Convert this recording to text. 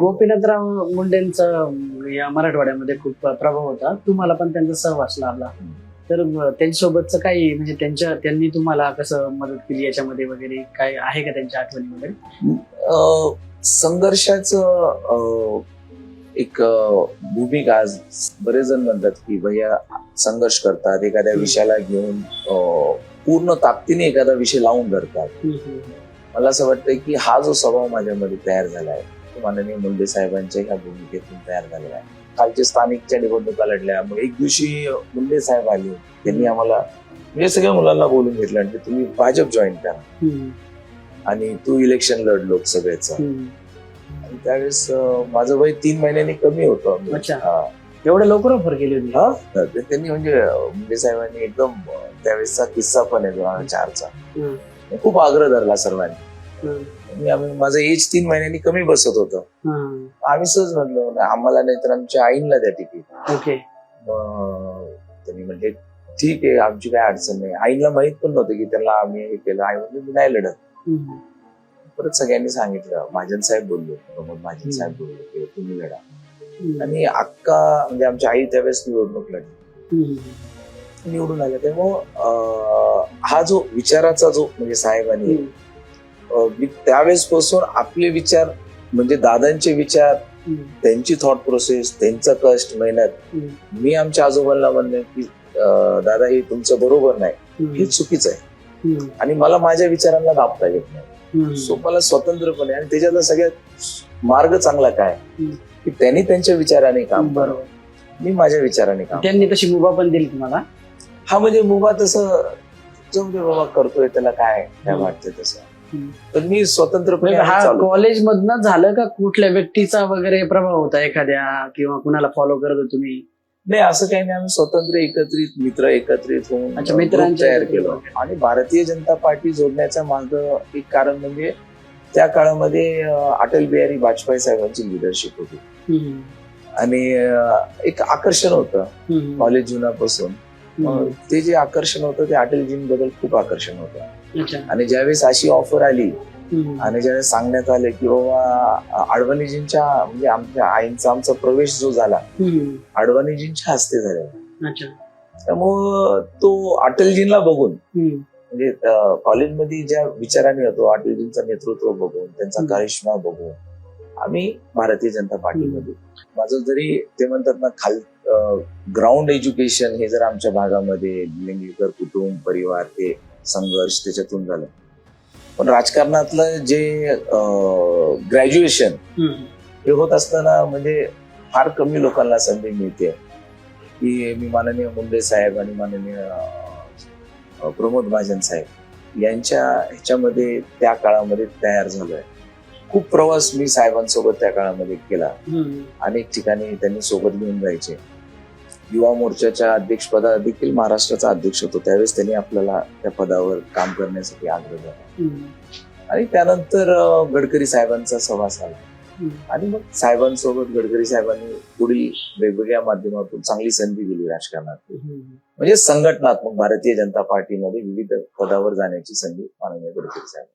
गोपीनाथराव मुंडेंचा या मराठवाड्यामध्ये खूप प्रभाव होता. तुम्हाला पण त्यांचा सहवास लाभला. तर त्यांच्यासोबतच काही म्हणजे त्यांच्या त्यांनी तुम्हाला कसं मदत केली याच्यामध्ये वगैरे? काय आहे का त्यांच्या आठवणी वगैरे संघर्षाचं एक भूमिका आज बरेच जण म्हणतात की भैया संघर्ष करतात एखाद्या. विषयाला घेऊन पूर्ण ताकदीने एखादा विषय लावून धरतात. मला असं वाटतं की हा जो स्वभाव माझ्यामध्ये तयार झाला आहे माननीय मुंडे साहेबांच्या ह्या भूमिकेतून तयार झालेला आहे. कालच्या स्थानिकच्या निवडणुका लढल्या मग एक दिवशी मुंडे साहेब आले. त्यांनी आम्हाला म्हणजे सगळ्या मुलांना बोलून घेतलं आणि तुम्ही भाजप जॉईन करा. आणि तू इलेक्शन लढ लोकसभेचं. आणि त्यावेळेस माझं वय तीन महिन्यांनी कमी होतं. अच्छा. हा. एवढ्या लवकर ऑफर केली होती. त्यांनी म्हणजे मुंडे साहेबांनी एकदम त्यावेळेसचा किस्सा पण आहे दोन हजार चारचा. खूप आग्रह धरला सर्वांनी. आम्ही माझं एज तीन महिन्यांनी कमी बसत होतं. आम्ही सहज म्हणलो "नाही, आम्हाला नाही तर आमच्या आईला द्या तिकीट. ओके. त्यांनी म्हणजे ठीक आहे आमची काय अडचण नाही. आईला माहीत पण नव्हतं की त्याला आम्ही हे केलं. आई म्हणजे मी नाही लढत. परत सगळ्यांनी सांगितलं. महाजन साहेब बोलले. प्रमोद महाजन साहेब बोलले की तुम्ही लढा. आणि अक्का म्हणजे आमची आई त्यावेळेस निवडणूक लढली. निवडून आल्या. त्यामुळं अं, हा जो विचाराचा जो म्हणजे साहेबांनी मी त्यावेळेस पासून आपले विचार म्हणजे दादांचे विचार त्यांची थॉट प्रोसेस त्यांचा कष्ट मेहनत मी आमच्या आजोबांना म्हणणे की दादा हे तुमचं बरोबर नाही. हे चुकीचं आहे. आणि मला माझ्या विचारांना दाबता येत नाही. सो मला स्वतंत्रपणे आणि त्याच्यातला सगळ्यात मार्ग चांगला काय. की त्यांनी त्यांच्या विचाराने काम करावं बरोबर. मी माझ्या विचाराने काम त्यांनी तशी मुभा पण दिली तुम्हाला? हा म्हणजे मुभा तसं बाबा करतोय त्याला काय काय. वाटतंय तसं. तर मी स्वतंत्रपणे म्हणजे हा चालू कॉलेज मधनं झालं का कुठल्या व्यक्तीचा वगैरे प्रभाव होता एखाद्या किंवा कुणाला फॉलो करत तुम्ही? नाही असं काही नाही. आम्ही स्वतंत्र एकत्रित मित्र एकत्रित होऊन मित्रांच्या तयार. केलं. आणि भारतीय जनता पार्टी जोडण्याचं माझं एक कारण म्हणजे त्या काळामध्ये अटल बिहारी वाजपेयी साहेबांची लिडरशिप होती. आणि एक आकर्षण होतं कॉलेज जीवनापासून. ते जे आकर्षण होतं ते अटलजींबद्दल खूप आकर्षण होतं. आणि ज्यावेळेस अशी ऑफर आली आणि ज्यावेळेस सांगण्यात आलं की बाबा अडवाणीजींच्या म्हणजे आमच्या आईंचा आमचा प्रवेश जो झाला अडवाणीजींच्या हस्ते झाला. अच्छा. त्यामुळं तो अटलजींना बघून म्हणजे कॉलेजमध्ये ज्या विचाराने होतो अटलजींचं नेतृत्व बघून त्यांचा. करिश्मा बघून आम्ही भारतीय जनता पार्टीमध्ये. माझं जरी ते म्हणतात ना खाल ग्राउंड एज्युकेशन हे जर आमच्या भागामध्ये लिंगीकर कुटुंब परिवार हे संघर्ष त्याच्यातून झालं. पण राजकारणातलं जे ग्रॅज्युएशन हे होत असताना म्हणजे फार कमी लोकांना संधी मिळते. की मी माननीय मुंडे साहेब आणि माननीय प्रमोद महाजन साहेब यांच्या ह्याच्यामध्ये त्या काळामध्ये तयार झालोय. खूप प्रवास मी साहेबांसोबत त्या काळामध्ये केला. अनेक ठिकाणी त्यांनी सोबत घेऊन जायचे. युवा मोर्चाच्या अध्यक्षपदा देखील महाराष्ट्राचा अध्यक्ष होतो. त्यावेळेस त्यांनी आपल्याला त्या पदावर काम करण्यासाठी आग्रह हम्म, आणि त्यानंतर गडकरी साहेबांचा सहवास आला. आणि मग साहेबांसोबत गडकरी साहेबांनी पुढील वेगवेगळ्या माध्यमातून चांगली संधी दिली राजकारणात. म्हणजे संघटनात्मक भारतीय जनता पार्टीमध्ये विविध पदावर जाण्याची संधी माननीय गडकरी साहेब